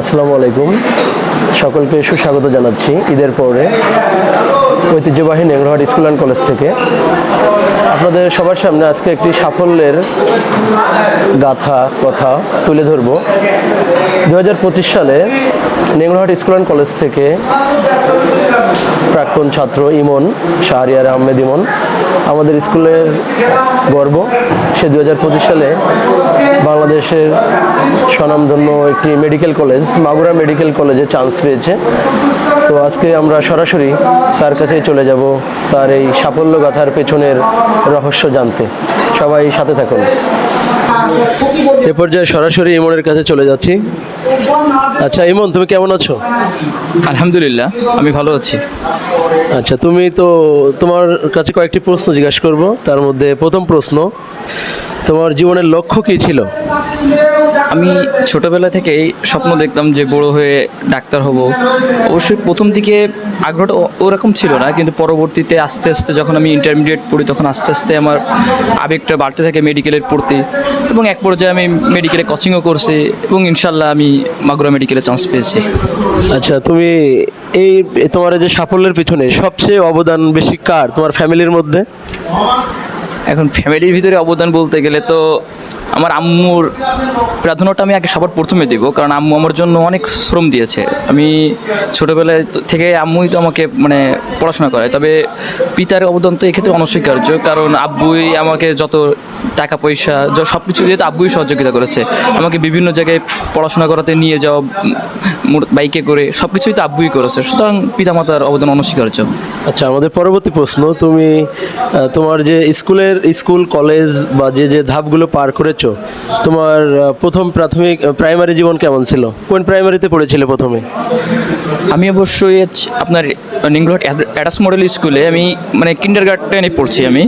আসসালামু আলাইকুম। সকলকে সুস্বাগত জানাচ্ছি ঈদের পরে ঐতিহ্যবাহী নেংরহাট স্কুল অ্যান্ড কলেজ থেকে। আপনাদের সবার সামনে আজকে একটি সাফল্যের গাথা, কথা তুলে ধরব। দু হাজার পঁচিশ সালে নেংরহাট স্কুল অ্যান্ড কলেজ থেকে প্রাক্তন ছাত্র ইমন শাহরিয়ার আহমেদ ইমন আমাদের স্কুলের গর্ব। সে দু হাজার পঁচিশ সালে বাংলাদেশের স্বনামধন্য একটি মেডিকেল কলেজ, মাগুরা মেডিকেল কলেজে চান্স পেয়েছে। তো আজকে আমরা সরাসরি তার কাছে চলে যাব, তার এই সাফল্য গাথার পেছনের রহস্য জানতে। সবাই সাথে থাকুন। এ পর্যায়ে সরাসরি ইমনের কাছে চলে যাচ্ছি। আচ্ছা ইমন তুমি কেমন আছো? আলহামদুলিল্লাহ আমি ভালো আছি। আচ্ছা তুমি তো তোমার কাছে কয়েকটি প্রশ্ন জিজ্ঞাসা করব। তার মধ্যে প্রথম প্রশ্ন তোমার জীবনের লক্ষ্য কী ছিল? আমি ছোটবেলা থেকেই স্বপ্ন দেখতাম যে বড় হয়ে ডাক্তার হব। অবশ্যই প্রথম দিকে আগ্রহটা ওরকম ছিল না কিন্তু পরবর্তীতে আস্তে আস্তে যখন আমি ইন্টারমিডিয়েট পড়ি তখন আস্তে আস্তে আমার আবেগটা বাড়তে থাকে মেডিকেলের পড়তে এবং এক পর্যায়ে আমি মেডিকেলে কোচিংও করছি এবং ইনশাল্লাহ আমি মাগুরা মেডিকেলে চান্স পেয়েছি। আচ্ছা তুমি এই তোমার যে সাফল্যের পিছনে সবচেয়ে অবদান বেশি কার তোমার ফ্যামিলির মধ্যে? এখন ফ্যামিলির ভিতরে অবদান বলতে গেলে তো আমার আম্মুর প্রাধান্যটা আমি আগে সবার প্রথমে দেব, কারণ আম্মু আমার জন্য অনেক শ্রম দিয়েছে। আমি ছোটোবেলায় থেকে আম্মুই তো আমাকে মানে পড়াশোনা করায়, তবে পিতার অবদান তো এক্ষেত্রে অনস্বীকার্য, কারণ আব্বুই আমাকে যত টাকা, পয়সা সব কিছু দিয়ে তো আব্বুই সহযোগিতা করেছে। আমাকে বিভিন্ন জায়গায় পড়াশোনা করাতে নিয়ে যাওয়া বাইকে করে সব কিছুই তো আব্বুই করেছে, সুতরাং পিতামাতার অবদান অনস্বীকার্য। আচ্ছা আমাদের পরবর্তী প্রশ্ন, তুমি তোমার যে স্কুলের, স্কুল, কলেজ বা যে যে ধাপগুলো পার করেছ তোমার প্রথম প্রাথমিক প্রাইমারি জীবন কেমন ছিল? কোন প্রাইমারিতে পড়েছিলে প্রথমে? আমি অবশ্যই আপনার নিংরহাট অ্যাডাস মডেল স্কুলে আমি মানে কিন্ডার গার্ডেনে পড়ছি আমি।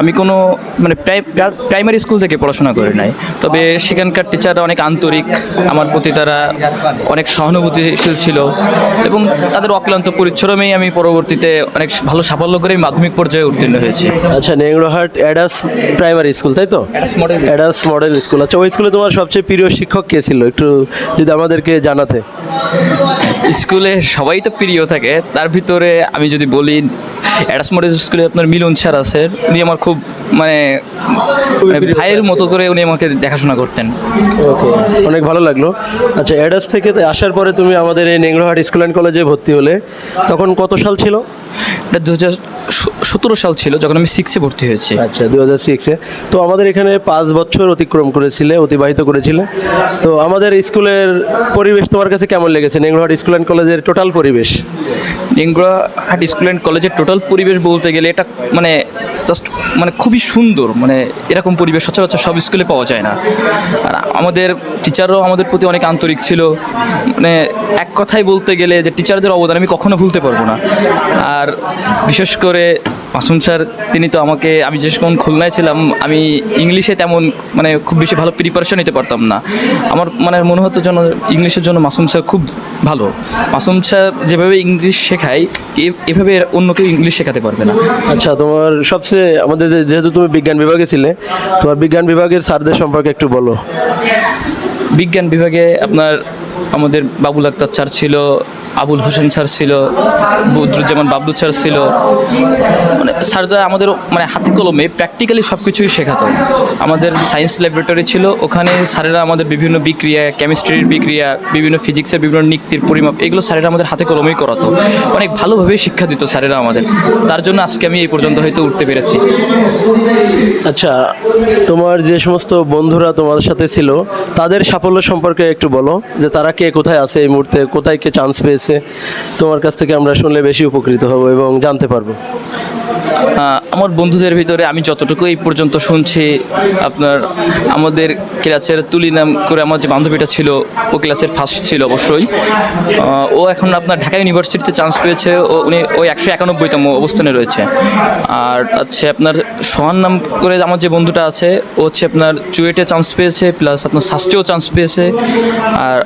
আমি কোনো মানে প্রাইমারি স্কুল থেকে পড়াশোনা করি নাই। তবে সেখানকার টিচাররা অনেক আন্তরিক আমার প্রতি তারা অনেক সহানুভূতিশীল ছিল এবং তাদের অক্লান্ত পরিশ্রমেই আমি পরবর্তীতে অনেক ভালো সাফল্য করে মাধ্যমিক পর্যায়ে উত্তীর্ণ হয়েছি। আচ্ছা নেংরোহাট অ্যাডাস প্রাইমারি স্কুল তাই তো? অ্যাডাস মডেল মডেল স্কুল। আচ্ছা ওই স্কুলে তোমার সবচেয়ে প্রিয় শিক্ষক কে ছিল? একটু যদি আমাদেরকে জানাতে। স্কুলে সবাই তো প্রিয় থাকে। তার ভিতরে আমি যদি বলি অ্যাডাস মডেল স্কুলে আপনার মিলন স্যার আছে। উনি আমার খুব মানে মানে ভাইয়ের মতো করে উনি আমাকে দেখাশোনা করতেন। ওকে অনেক ভালো লাগল। আচ্ছা অ্যাডাস থেকে আসার পরে তুমি আমাদের এই নেংরোহাট স্কুল অ্যান্ড কলেজে ভর্তি হলে তখন কত সাল ছিল? এটা দু হাজার সতেরো সাল ছিল যখন আমি সিক্সে ভর্তি হয়েছি। আচ্ছা দু হাজার সিক্সে তো আমাদের এখানে পাঁচ বছর অতিক্রম করেছিলে অতিবাহিত করেছিলে। তো আমাদের স্কুলের পরিবেশ তোমার কাছে কেমন লেগেছে? নেংরোহাট স্কুল অ্যান্ড কলেজের টোটাল পরিবেশ। নেংরা হাট স্কুল অ্যান্ড কলেজের টোটাল পরিবেশ বলতে গেলে এটা মানে জাস্ট মানে খুবই সুন্দর মানে এরকম পরিবেশ সচরাচর সব স্কুলে পাওয়া যায় না। আর আমাদের টিচাররাও আমাদের প্রতি অনেক আন্তরিক ছিল। মানে এক কথায় বলতে গেলে যে টিচারদের অবদান আমি কখনো ভুলতে পারব না। আর বিশেষ করে মাসুম স্যার তিনি তো আমাকে আমি যখন খুলনায় ছিলাম আমি ইংলিশে তেমন মানে খুব বেশি ভালো প্রিপারেশন নিতে পারতাম না। আমার মানে মনে হতো যেন ইংলিশের জন্য মাসুম স্যার খুব ভালো। মাসুম স্যার যেভাবে ইংলিশ শেখায় এভাবে অন্য কেউ ইংলিশ শেখাতে পারবে না। আচ্ছা তোমার সবচেয়ে আমাদের যেহেতু তুমি বিজ্ঞান বিভাগে ছিলে তোমার বিজ্ঞান বিভাগের স্যারদের সম্পর্কে একটু বলো। বিজ্ঞান বিভাগে আপনার আমাদের বাবুল আক্তার স্যার ছিল আবুল হোসেন স্যার ছিল, বদরুজ্জামান বাবলু স্যার ছিল। মানে স্যাররা আমাদের মানে হাতে কলমে প্র্যাকটিক্যালি সব কিছুই শেখাতো। আমাদের সায়েন্স ল্যাবরেটরি ছিল, ওখানে স্যারেরা আমাদের বিভিন্ন বিক্রিয়া কেমিস্ট্রির বিক্রিয়া, বিভিন্ন ফিজিক্সের বিভিন্ন নিক্তির পরিমাপ, এগুলো স্যারেরা আমাদের হাতে কলমেই করাতো। অনেক ভালোভাবেই শিক্ষা দিত স্যারেরা আমাদের। তার জন্য আজকে আমি এই পর্যন্ত হয়তো উঠতে পেরেছি। আচ্ছা তোমার যে সমস্ত বন্ধুরা তোমাদের সাথে ছিল, তাদের সাফল্য সম্পর্কে একটু বলো, যে তারা কে কোথায় আছে এই মুহূর্তে, কোথায় কে চান্স পেয়েছে? তোমার কাছ থেকে আমরা শুনলে বেশি উপকৃত হব এবং জানতে পারব। আমার বন্ধুদের ভিতরে আমি যতটুকু এই পর্যন্ত শুনছি, আপনার আমাদের ক্লাসের তুলি নাম করে আমার যে বান্ধবীটা ছিল, ও ক্লাসের ফার্স্ট ছিল অবশ্যই। ও এখন আপনার ঢাকা ইউনিভার্সিটিতে চান্স পেয়েছে, ও, উনি ওই একশো একানব্বইতম অবস্থানে রয়েছে। আর হচ্ছে আপনার সোহান নাম করে আমার যে বন্ধুটা আছে, ও হচ্ছে আপনার চুয়েটে চান্স পেয়েছে প্লাস আপনার সাস্টেও চান্স পেয়েছে। আর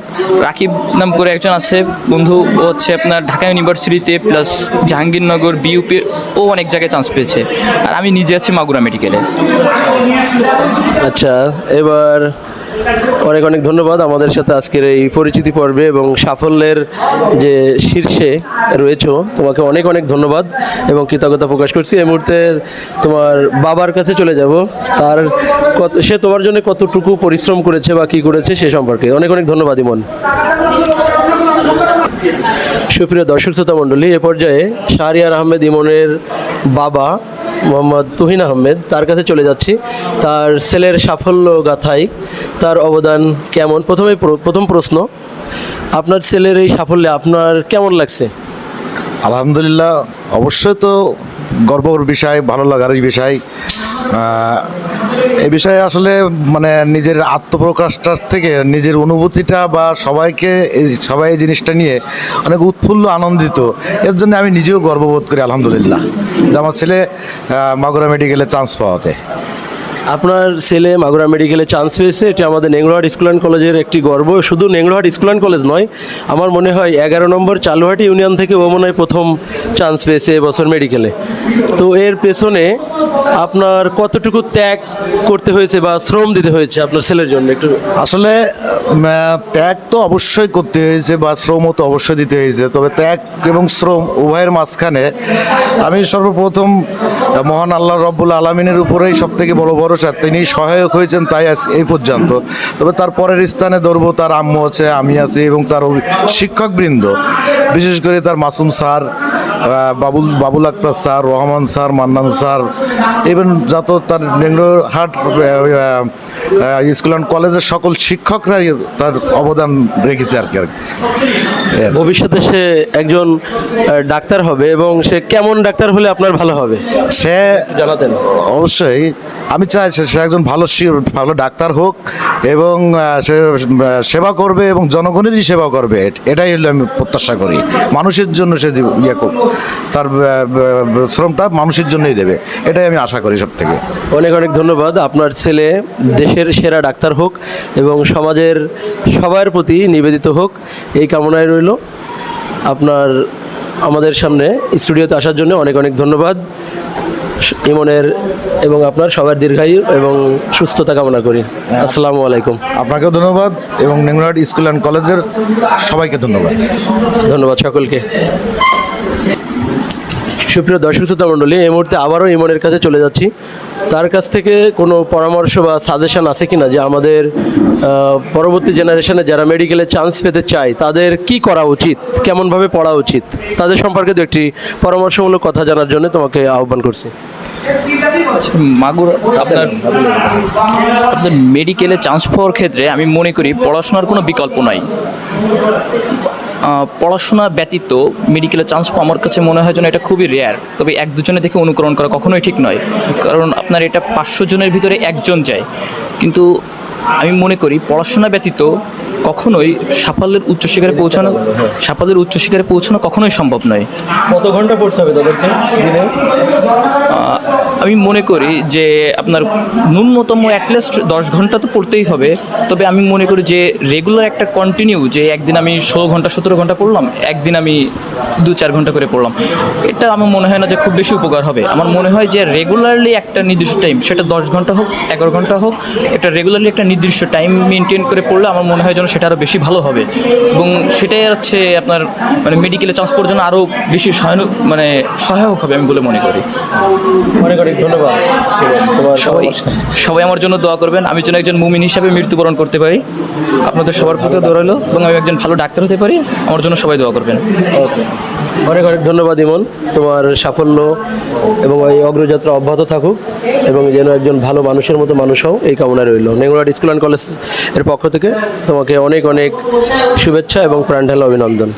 রাকিব নাম করে একজন আছে, বন্ধু, ও হচ্ছে আপনার ঢাকা ইউনিভার্সিটিতে প্লাস জাহাঙ্গীরনগর বিউপি ও অনেক জায়গায় চান্স পেয়েছে। আর আমি নিজে আছি মাগুরা মেডিকেলে আচ্ছা এবার অনেক অনেক ধন্যবাদ আমাদের সাথে আজকের এই পরিচিতি পর্বে এবং সাফল্যের যে শীর্ষে রয়েছো, তোমাকে অনেক অনেক ধন্যবাদ এবং কৃতজ্ঞতা প্রকাশ করছি। এই মুহূর্তে তোমার বাবার কাছে চলে যাব। তার কত, সে তোমার জন্য কতটুকু পরিশ্রম করেছে বা কী করেছে সে সম্পর্কে। অনেক অনেক ধন্যবাদ ইমন। সুপ্রিয় দর্শক শ্রোতা মণ্ডলী, এ পর্যায়ে শাহরিয়ার আহমেদ ইমনের বাবা মোহাম্মদ তুহিন আহমেদ তার কাছে চলে যাচ্ছি। তার ছেলের সাফল্য গাথায় তার অবদান কেমন? প্রথমে প্র- প্রথম প্রশ্ন, আপনার ছেলের এই সাফল্যে আপনার কেমন লাগছে? আলহামদুলিল্লাহ, অবশ্যই তো গর্বর বিষয়, ভালো লাগার বিষয়। এই বিষয়ে আসলে মানে নিজের আত্মপ্রকাশটার থেকে নিজের অনুভূতিটা বা সবাইকে সবাই এই জিনিসটা নিয়ে অনেক উৎফুল্ল, আনন্দিত। এর জন্য আমি নিজেও গর্ববোধ করি, আলহামদুলিল্লাহ। যে আমার ছেলে মাগুরা মেডিকেলে চান্স পাওয়াতে। আপনার ছেলে মাগুরা মেডিকেলে চান্স পেয়েছে। এটি আমাদের নেংলোহাট স্কুল অ্যান্ড কলেজের একটি গর্ব। শুধু নেংলোহাট স্কুল অ্যান্ড কলেজ নয়, আমার মনে হয় এগারো নম্বর চালুহাটি ইউনিয়ন থেকে ও মনে হয় প্রথম চান্স পেয়েছে এবছর মেডিকেলে তো এর পেছনে আপনার কতটুকু ত্যাগ করতে হয়েছে বা শ্রম দিতে হয়েছে আপনার ছেলের জন্য? একটু আসলে ত্যাগ তো অবশ্যই করতে হয়েছে বা শ্রমও তো অবশ্যই দিতে হয়েছে। তবে ত্যাগ এবং শ্রম উভয়ের মাঝখানে আমি সর্বপ্রথম মহান আল্লাহ রব্বুল আলমিনের উপরেই সব থেকে বড় ভরসা তিনি সহায়ক হয়েছেন তাই আজ এই পর্যন্ত। তবে তার পরের স্থানে ধরবো তার আম্মু আছে আমি আছি এবং তার শিক্ষকবৃন্দ বিশেষ করে তার Masum sir Babul Babul Akhtar sir Rahman sir Mannan sir even যত তার নেংরহাট স্কুল অ্যান্ড কলেজের সকল শিক্ষকরাই তার অবদান রেখেছে আর কি আর কি। ভবিষ্যতে সে একজন ডাক্তার হবে এবং সে কেমন ডাক্তার হলে আপনার ভালো হবে? সে জানাতেন। অবশ্যই আমি চাই সে একজন ভালো ভালো ডাক্তার হোক এবং সে সেবা করবে এবং জনগণেরই সেবা করবে। এটাই হলো আমি প্রত্যাশা করি। মানুষের জন্য সে ইয়ে তার শ্রমটা মানুষের জন্যই দেবে। এটাই আমি আশা করি সব থেকে অনেক অনেক ধন্যবাদ। আপনার ছেলে দেশের সেরা ডাক্তার হোক এবং সমাজের সবার প্রতি নিবেদিত হোক। এই কামনায় রইল। আপনার, আমাদের সামনে স্টুডিওতে আসার জন্য অনেক অনেক ধন্যবাদ। ইমনের এবং আপনার সবার দীর্ঘায়ু এবং সুস্থতা কামনা করি। আসসালামু আলাইকুম। আপনাকে ধন্যবাদ এবং নেংরাট স্কুল অ্যান্ড কলেজের সবাইকে ধন্যবাদ। ধন্যবাদ সকলকে। সুপ্রিয় দর্শক শ্রোতা মণ্ডলী, এই মুহূর্তে আবারও ইমনের কাছে চলে যাচ্ছি। তার কাছ থেকে কোনো পরামর্শ বা সাজেশন আছে কি না যে আমাদের পরবর্তী জেনারেশনে যারা মেডিকেলে চান্স পেতে চায়, তাদের কি করা উচিত? কেমনভাবে পড়া উচিত? তাদের সম্পর্কে দু একটি পরামর্শমূলক কথা জানার জন্য তোমাকে আহ্বান করছি। মাগুর, আপনার আপনার মেডিকেলে চান্স পাওয়ার ক্ষেত্রে আমি মনে করি পড়াশোনার কোনো বিকল্প নাই। পড়াশোনা ব্যতীত মেডিকেলে চান্স পাওয়া আমার কাছে মনে হয় যেন এটা খুবই রেয়ার তবে এক দুজনে দেখে অনুকরণ করা কখনোই ঠিক নয় কারণ আপনার এটা পাঁচশো জনের ভিতরে একজন যায়। কিন্তু আমি মনে করি পড়াশোনা ব্যতীত কখনোই সাফল্যের উচ্চ শিখরে পৌঁছানো সাফল্যের উচ্চ শিখরে পৌঁছানো কখনোই সম্ভব নয়। কত ঘণ্টা পড়তে হবে তাদেরকে দিনে? আমি মনে করি যে আপনার ন্যূনতম অ্যাটলিস্ট দশ ঘণ্টা তো পড়তেই হবে। তবে আমি মনে করি যে রেগুলার একটা কন্টিনিউ যে একদিন আমি ষোলো ঘণ্টা, সতেরো ঘণ্টা পড়লাম, একদিন আমি দু চার ঘণ্টা করে পড়লাম। এটা আমার মনে হয় না যে খুব বেশি উপকার হবে। আমার মনে হয় যে রেগুলারলি একটা নির্দিষ্ট টাইম সেটা দশ ঘণ্টা হোক, এগারো ঘণ্টা হোক, এটা রেগুলারলি একটা নির্দিষ্ট টাইম মেনটেন করে পড়লে আমার মনে হয় যেন সেটা আরও বেশি ভালো হবে। এবং সেটাই হচ্ছে আপনার মানে মেডিকেলে চান্স জন্য আরও বেশি সহায়ক মানে সহায়ক হবে আমি বলে মনে করি। অনেক অনেক ধন্যবাদ। তোমার সবাই সবাই আমার জন্য দোয়া করবেন। আমি যেন একজন মুমিন হিসাবে মৃত্যুবরণ করতে পারি। আপনাদের সবার প্রতি রইল এবং আমি একজন ভালো ডাক্তার হতে পারি। আমার জন্য সবাই দোয়া করবেন। ওকে। অনেক অনেক ধন্যবাদ ইমন। তোমার সাফল্য এবং এই অগ্রযাত্রা অব্যাহত থাকুক এবং যেন একজন ভালো মানুষের মতো মানুষ হও এই কামনা রইল। নেগুলার স্কুল অ্যান্ড কলেজের পক্ষ থেকে তোমাকে অনেক অনেক শুভেচ্ছা এবং প্রাণ ঢালা অভিনন্দন।